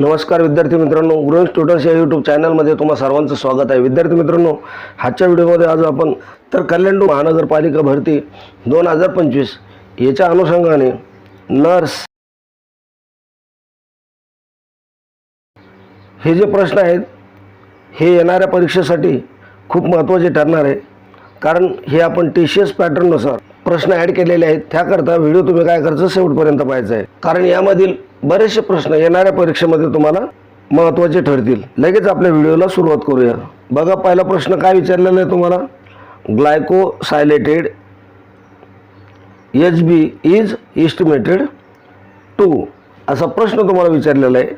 नमस्कार विद्यार्थी मित्रांनो ग्रोइंग स्टुडंट्स या यूट्यूब चॅनलमध्ये तुम्हा सर्वांचं स्वागत आहे. विद्यार्थी मित्रांनो आजच्या व्हिडिओमध्ये आज आपण तर कल्याण महानगरपालिका भरती दोन हजार पंचवीस याच्या अनुषंगाने नर्स हे जे प्रश्न आहेत हे येणाऱ्या परीक्षेसाठी खूप महत्त्वाचे ठरणार आहे. कारण हे आपण टी सी एस पॅटर्ननुसार प्रश्न ॲड केलेले आहेत. त्याकरता व्हिडिओ तुम्ही काय करायचं शेवटपर्यंत पाहायचा आहे. कारण यामधील बरेचसे प्रश्न येणाऱ्या परीक्षेमध्ये तुम्हाला महत्त्वाचे ठरतील. लगेच आपल्या व्हिडिओला सुरुवात करूया. बघा पहिला प्रश्न काय विचारलेला आहे तुम्हाला? Glycosylated H B is estimated to. असा प्रश्न तुम्हाला विचारलेला आहे.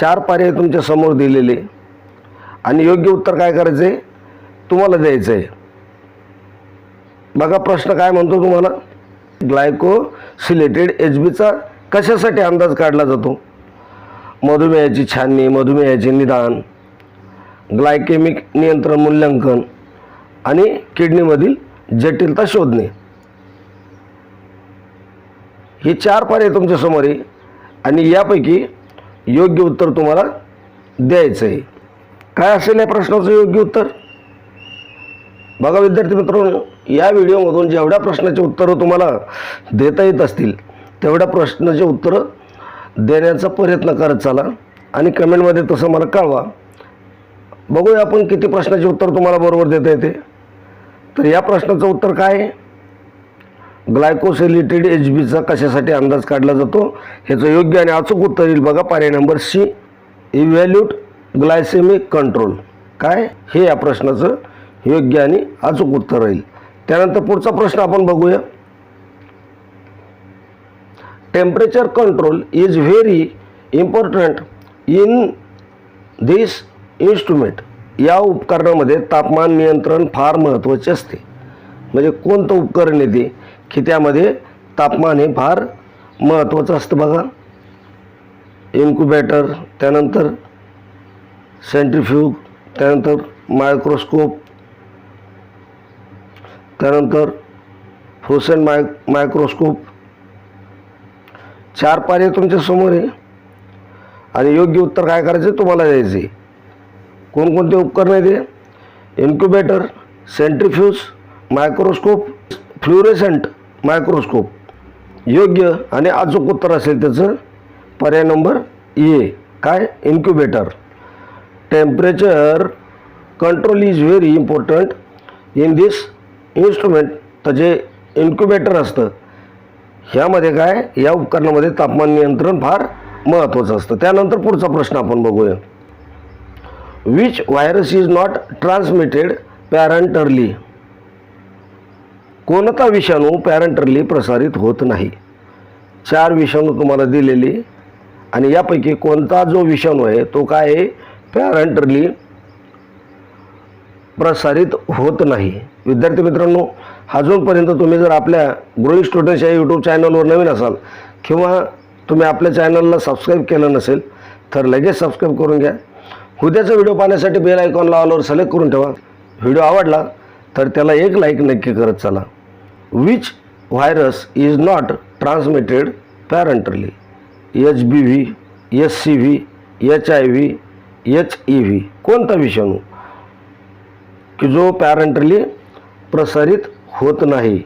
चार पर्याय तुमच्यासमोर दिलेले. आणि योग्य उत्तर काय करायचं आहे तुम्हाला द्यायचं आहे बघा प्रश्न काय म्हणतो तुम्हाला? ग्लायकोसिलेटेड एच बीचा कशासाठी अंदाज काढला जातो? मधुमेहाची छाननी मधुमेहाचे निदान ग्लायकेमिक नियंत्रण मूल्यांकन आणि किडनीमधील जटिलता शोधणे. ही चार पर्याय तुमच्यासमोर आहे आणि यापैकी योग्य उत्तर तुम्हाला द्यायचं आहे. काय असेल या प्रश्नाचं योग्य उत्तर? बघा विद्यार्थी मित्रांनो या व्हिडिओमधून जेवढ्या प्रश्नाचे उत्तरं तुम्हाला देता येत असतील तेवढ्या प्रश्नाचे उत्तरं देण्याचा प्रयत्न करत चला आणि कमेंटमध्ये तसं मला कळवा. बघूया आपण किती प्रश्नाचे उत्तर तुम्हाला बरोबर देता येते. तर या प्रश्नाचं उत्तर काय? आहे ग्लायकोसिलिटेड एच बीचा कशासाठी अंदाज काढला जातो? ह्याचं योग्य आणि अचूक उत्तर येईल बघा. पर्याय number C evaluate glycemic control काय? हे या प्रश्नाचं योग्य आणि अचूक उत्तर राहील त्यानंतर पुढचा प्रश्न आपण बघूया. Temperature control is very important in this instrument या उपकरणामध्ये तापमान नियंत्रण फार महत्त्वाचे असते. म्हणजे कोणतं उपकरण येते की त्यामध्ये तापमान हे फार महत्त्वाचं असतं बघा. इन्क्युबेटर त्यानंतर सेंट्रिफ्यूग त्यानंतर मायक्रोस्कोप त्यानंतर फ्रोसेन माय मायक्रोस्कोप चार पाने तुमच्यासमोर आहे. आणि योग्य उत्तर काय करायचं तुम्हाला द्यायचे कोणकोणते उपकरण आहे ते incubator centrifuge microscope fluorescent microscope योग्य आणि अचूक उत्तर असेल त्याचं पर्याय नंबर ए. काय? Incubator temperature control is very important in this instrument त्याचे इन्क्युबेटर असतं ह्यामध्ये काय या उपकरणामध्ये तापमान नियंत्रण फार महत्त्वाचं असतं. त्यानंतर पुढचा प्रश्न आपण बघूया. Which virus is not transmitted parenterally कोणता विषाणू पॅरंटरली प्रसारित होत नाही? चार विषाणू तुम्हाला दिलेली आणि यापैकी कोणता जो विषाणू आहे तो काय आहे? पॅरंटरली प्रसारित होत नाही. विद्यार्थी मित्रांनो अजूनपर्यंत तुम्ही जर आपल्या ग्रोईंग स्टुडंट्स या यूट्यूब चॅनलवर नवीन असाल किंवा तुम्ही आपल्या चॅनलला सबस्क्राईब केलं नसेल तर लगेच सबस्क्राईब करून घ्या. उद्याचा व्हिडिओ पाहण्यासाठी बेल आयकॉन लावल्यावर सिलेक्ट करून ठेवा. व्हिडिओ आवडला तर त्याला एक लाईक नक्की करत चला. Which virus is not transmitted parenterally H B V S C V H I V H E V कोणता विषाणू? की जो पॅरंटरली प्रसारित होत नाही.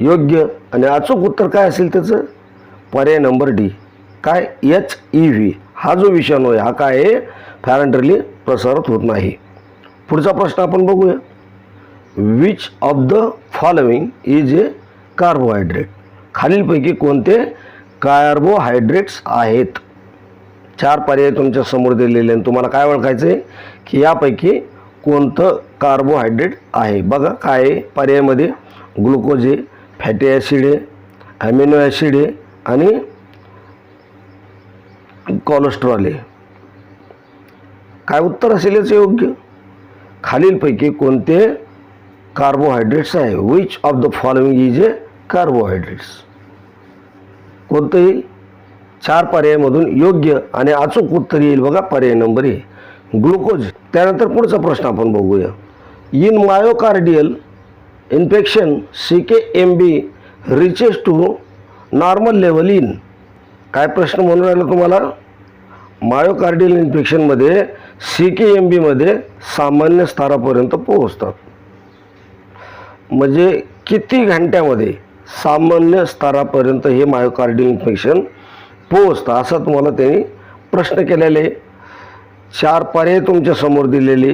योग्य आणि अचूक उत्तर काय असेल त्याचं? पर्याय नंबर डी. काय? H E V. हा जो विषाणू आहे हा काय आहे? फॅरंटरली प्रसारित होत नाही. पुढचा प्रश्न आपण बघूया. Which of the following is a carbohydrate खालीलपैकी कोणते कार्बोहायड्रेट्स आहेत? चार पर्याय तुमच्यासमोर दिलेले आणि तुम्हाला काय ओळखायचं आहे की यापैकी कोणतं कार्बोहायड्रेट आहे? बघा काय आहे? पर्यायामध्ये ग्लुकोज आहे फॅटी ॲसिड आहे ॲमिनो ॲसिड आहे आणि कोलेस्ट्रॉल आहे. काय उत्तर असेल याचं योग्य? खालीलपैकी कोणते कार्बोहायड्रेट्स आहे? Which of the following is a carbohydrates कोणतंही? चार पर्यायामधून योग्य आणि अचूक उत्तर येईल. बघा पर्याय नंबर ए. ग्लुकोज त्यानंतर पुढचा प्रश्न आपण बघूया. In myocardial infection C K M B reaches to normal level in काय प्रश्न म्हणून राहिला तुम्हाला? मायोकार्डियल इन्फेक्शनमध्ये सी के एम बीमध्ये सामान्य स्तरापर्यंत पोहोचतात. म्हणजे किती घंट्यामध्ये सामान्य स्तरापर्यंत हे मायोकार्डियल इन्फेक्शन पोहोचतं असा तुम्हाला त्यांनी प्रश्न केलेले आहे. चार पर्याय तुमच्यासमोर दिलेले.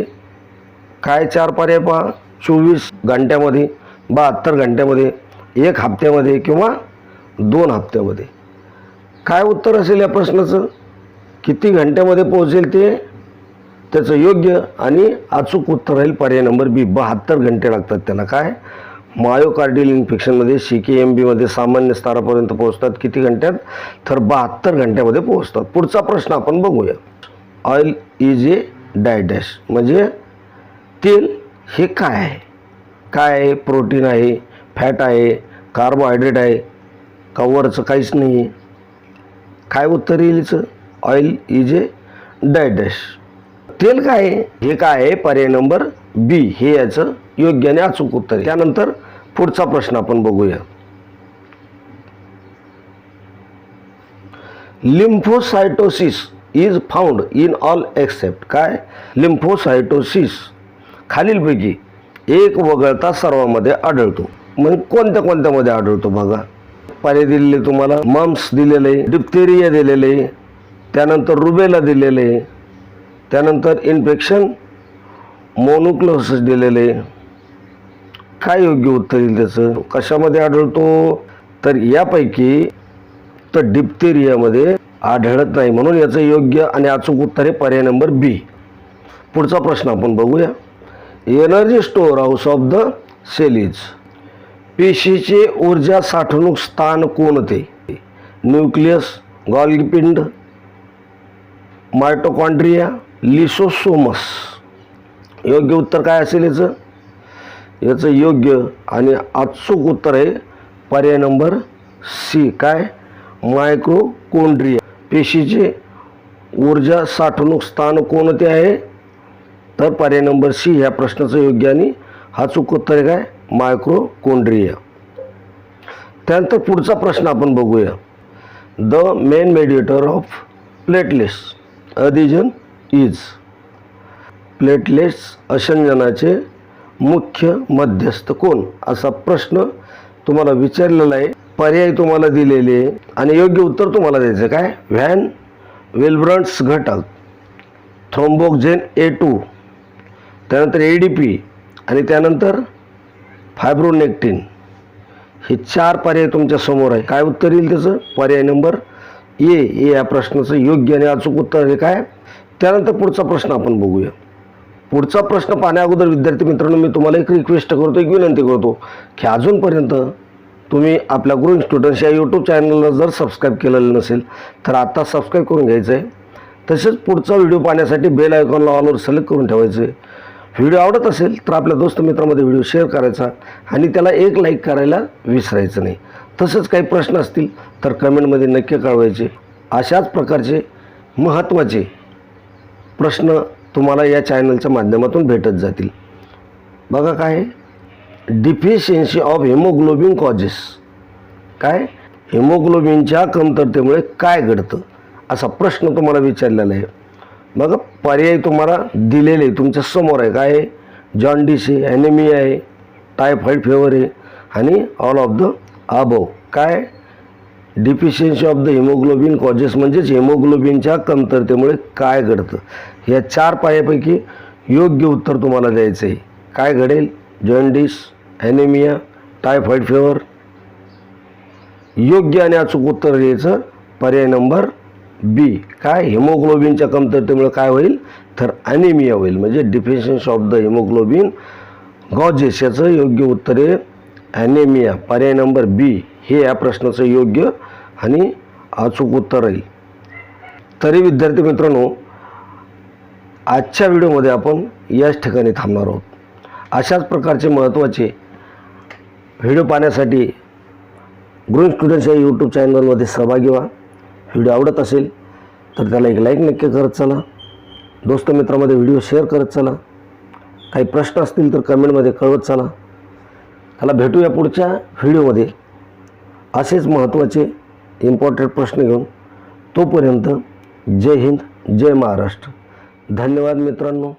काय चार पर्याय पहा? चोवीस घंट्यामध्ये बहात्तर घंट्यामध्ये एक हप्त्यामध्ये किंवा दोन हप्त्यामध्ये. काय उत्तर असेल या प्रश्नाचं? किती घंट्यामध्ये पोहोचेल ते? त्याचं योग्य आणि अचूक उत्तर राहील पर्याय नंबर बी. बहात्तर घंटे लागतात त्याला काय? मायोकार्डियल इन्फेक्शनमध्ये सी के एम बीमध्ये सामान्य स्तरापर्यंत पोहोचतात. किती घंट्यात? तर बहात्तर घंट्यामध्ये पोहोचतात. पुढचा प्रश्न आपण बघूया. ऑइल इज ए डायडॅश म्हणजे तेल हे काय आहे? काय आहे? प्रोटीन आहे फॅट आहे कार्बोहायड्रेट आहे कवरचं काहीच नाही. आहे काय उत्तर येईल ऑइल इज ए डायडॅश तेल काय आहे? हे काय आहे? पर्याय नंबर बी हे याचं योग्य आणि अचूक उत्तर आहे. त्यानंतर पुढचा प्रश्न आपण बघूया. Lymphocytosis. Is found in all except काय? लिम्फोसायटोसिस खालीलपैकी एक वगळता सर्वांमध्ये आढळतो. म्हणजे कोणत्या कोणत्यामध्ये आढळतो बघा. पाणी दिलेले तुम्हाला मम्स दिलेले डिप्थेरिया दिलेले त्यानंतर रुबेला दिलेले त्यानंतर इन्फेक्शन मोनोक्लोसिस दिलेले. काय योग्य उत्तर येईल त्याचं? कशामध्ये आढळतो? तर यापैकी तर डिप्थेरियामध्ये आढळत नाही. म्हणून याचं योग्य आणि अचूक उत्तर आहे पर्याय नंबर बी पुढचा प्रश्न आपण बघूया. Energy store house of the cells पेशीचे ऊर्जा साठवणूक स्थान कोणते न्यूक्लियस गॉलपिंड मायटोकॉन्ड्रिया लिसोसोमस योग्य उत्तर काय असेल याचं? याचं योग्य आणि अचूक उत्तर आहे पर्याय नंबर सी काय? मायक्रोकोंड्रिया पेशीचे ऊर्जा साठवणूक स्थान कोणते आहे? तर पर्याय नंबर सी ह्या प्रश्नाचं योग्य आणि अचूक उत्तर काय मायक्रोकोंड्रिया. त्यानंतर पुढचा प्रश्न आपण बघूया. The main mediator of platelets अधिजन is platelets अशंजनाचे मुख्य मध्यस्थ कोण? असा प्रश्न तुम्हाला विचारलेला आहे. पर्याय तुम्हाला दिलेले आणि योग्य उत्तर तुम्हाला द्यायचं. काय? व्हॅन विल्ब्रंट्स घटक थ्रोम्बोक्झेन ए टू त्यानंतर ए डी पी आणि त्यानंतर फायब्रोनेक्टिन. हे चार पर्याय तुमच्यासमोर आहे. काय उत्तर येईल त्याचं? पर्याय नंबर ए. ए या प्रश्नाचं योग्य आणि अचूक उत्तर आहे. काय? त्यानंतर पुढचा प्रश्न आपण बघूया. पुढचा प्रश्न पाहण्या अगोदर विद्यार्थी मित्रांनो मी तुम्हाला एक रिक्वेस्ट करतो एक विनंती करतो की अजूनपर्यंत तुम्ही आपल्या गुरु स्टुडंट्स या यूट्यूब चॅनलला जर सबस्क्राईब केलेलं नसेल तर आत्ता सबस्क्राईब करून घ्यायचं आहे तसेच पुढचा व्हिडिओ पाहण्यासाठी बेल आयकॉनला ऑलवर सिलेक्ट करून ठेवायचं आहे व्हिडिओ आवडत असेल तर आपल्या दोस्त मित्रामध्ये व्हिडिओ शेअर करायचा आणि त्याला एक लाईक करायला विसरायचं नाही. तसंच काही प्रश्न असतील तर कमेंटमध्ये नक्की कळवायचे. अशाच प्रकारचे महत्त्वाचे प्रश्न तुम्हाला या चॅनलच्या माध्यमातून भेटत जातील. बघा काय डिफिशियन्सी ऑफ हेमोग्लोबिन कॉजेस काय? हिमोग्लोबिनच्या कमतरतेमुळे काय घडतं? असा प्रश्न तुम्हाला विचारलेला आहे. बघा पर्याय तुम्हाला दिलेले तुमच्यासमोर आहे. काय आहे? जॉन्डिस आहे ॲनेमिया आहे टायफॉईड फेवर आहे आणि ऑल ऑफ द अबव काय? Deficiency of the haemoglobin causes म्हणजेच हिमोग्लोबिनच्या कमतरतेमुळे काय घडतं? या चार पायापैकी योग्य उत्तर तुम्हाला द्यायचं आहे काय घडेल? जॉन्डिस ॲनेमिया टायफॉईड फेवर योग्य आणि अचूक उत्तर द्यायचं पर्याय नंबर बी काय? हिमोग्लोबिनच्या कमतरतेमुळे काय होईल? तर ॲनेमिया होईल. म्हणजे deficiency of the haemoglobin causes याचं योग्य उत्तर आहे ॲनेमिया पर्याय नंबर बी हे या प्रश्नाचं योग्य आणि अचूक उत्तर राहील. तरी विद्यार्थी मित्रांनो आजच्या व्हिडिओमध्ये आपण याच ठिकाणी थांबणार आहोत. अशाच प्रकारचे महत्त्वाचे व्हिडिओ पाहण्यासाठी ग्रोइंग स्टुडंट्स या यूट्यूब चॅनलमध्ये सहभागी व्हा. व्हिडिओ आवडत असेल तर त्याला एक लाईक नक्की करत चला. दोस्त मित्रामध्ये व्हिडिओ शेअर करत चला. काही प्रश्न असतील तर कमेंटमध्ये कळवत चला. त्याला भेटूया पुढच्या व्हिडिओमध्ये असेच महत्त्वाचे इम्पॉर्टंट प्रश्न घेऊन. तोपर्यंत जय हिंद जय महाराष्ट्र. धन्यवाद मित्रांनो.